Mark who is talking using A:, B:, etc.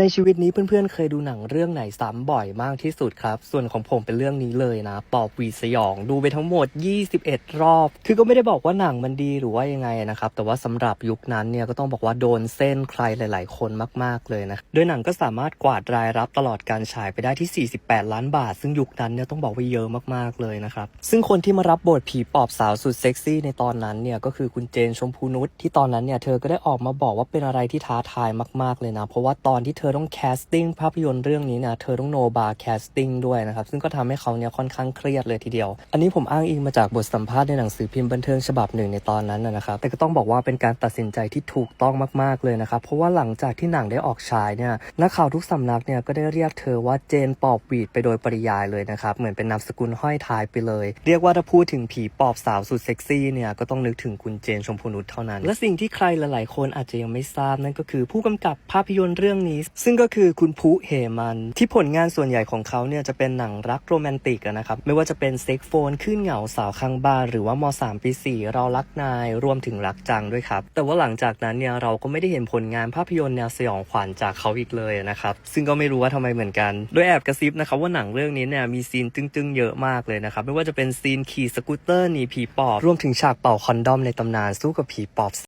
A: ในชีวิตนี้เพื่อนๆ เคยดูหนังเรื่องไหนซ้ำบ่อยมากที่สุดครับ ส่วนของผมเป็นเรื่องนี้เลยนะ ปอบวีสยอง ดูไปทั้งหมด 21 รอบ คือก็ไม่ได้บอกว่าหนังมันดีหรือว่ายังไงนะครับ แต่ว่าสำหรับยุคนั้นเนี่ยก็ต้องบอกว่าโดนเส้นใครหลาย ๆ คนมากๆเลยนะ โดยหนังก็สามารถกวาดรายรับตลอดการฉายไปได้ที่ 48 ล้านบาท ซึ่งยุคนั้นเนี่ยต้องบอกว่าเยอะมากๆเลยนะครับ ซึ่งคนที่มารับบทผีปอบสาวสุดเซ็กซี่ในตอนนั้นเนี่ยก็คือคุณเจนชมพูนุชที่ตอนนั้นเนี่ยเธอก็ได้ออกมาบอกว่าเป็นอะไรที่ท้าทายมาก ๆเลยนะ เพราะว่าตอนที่เธธอต้องแคสติ้งภาพยนตร์เรื่องนี้นะเธอต้องโนบาแคสติ้งด้วยนะครับซึ่งก็ทำให้เขาเนี่ยค่อนข้างเครียดเลยทีเดียว อันนี้ผมอ้างอิงมาจากบทสัมภาษณ์ในหนังสือพิมพ์บันเทิงฉบับหนึ่งในตอนนั้นนะครับแต่ก็ต้องบอกว่าเป็นการตัดสินใจที่ถูกต้องมากๆเลยนะครับเพราะว่าหลังจากที่หนังได้ออกฉายเนี่ยนักข่าวทุกสำนักเนี่ยก็ได้เรียกเธอว่าเจนปอบวีดไปโดยปริยายเลยนะครับเหมือนเป็นนามสกุลห้อยท้ายไปเลย เรียกว่าถ้าพูดถึงผีปอบสาวสุดเซ็กซี่เนี่ยก็ต้องนึกถึงคุณเจนชมพูนุชเท่านั้น และสิ่งที่ใครหลาย ๆ คนอาจจะยังไม่ทราบนั่นก็คือผู้กำกับภาพยนตร์เรื่องนี้ซึ่งก็คือคุณพุเหมัน ที่ผลงานส่วนใหญ่ของเขาเนี่ยจะเป็นหนังรักโรแมนติกนะครับ ไม่ว่าจะเป็นเซ็กโฟนขึ้นเหงาสาวข้างบ้านหรือว่าม3ปี4เรารักนายรวมถึงรักจังด้วยครับ แต่ว่าหลังจากนั้นเนี่ยเราก็ไม่ได้เห็นผลงานภาพยนตร์แนวสยองขวัญจากเขาอีกเลยนะครับซึ่งก็ไม่รู้ว่าทำไมเหมือนกัน โดยแอบกระซิบนะครับว่าหนังเรื่องนี้เนี่ยมีซีนตึงๆเยอะมากเลยนะครับไม่ว่าจะเป็นซีนขี่สกูตเตอร์หนีผีปอบรวมถึงฉากเป่าคอนดอมในตำนานสู้กับผีปอบ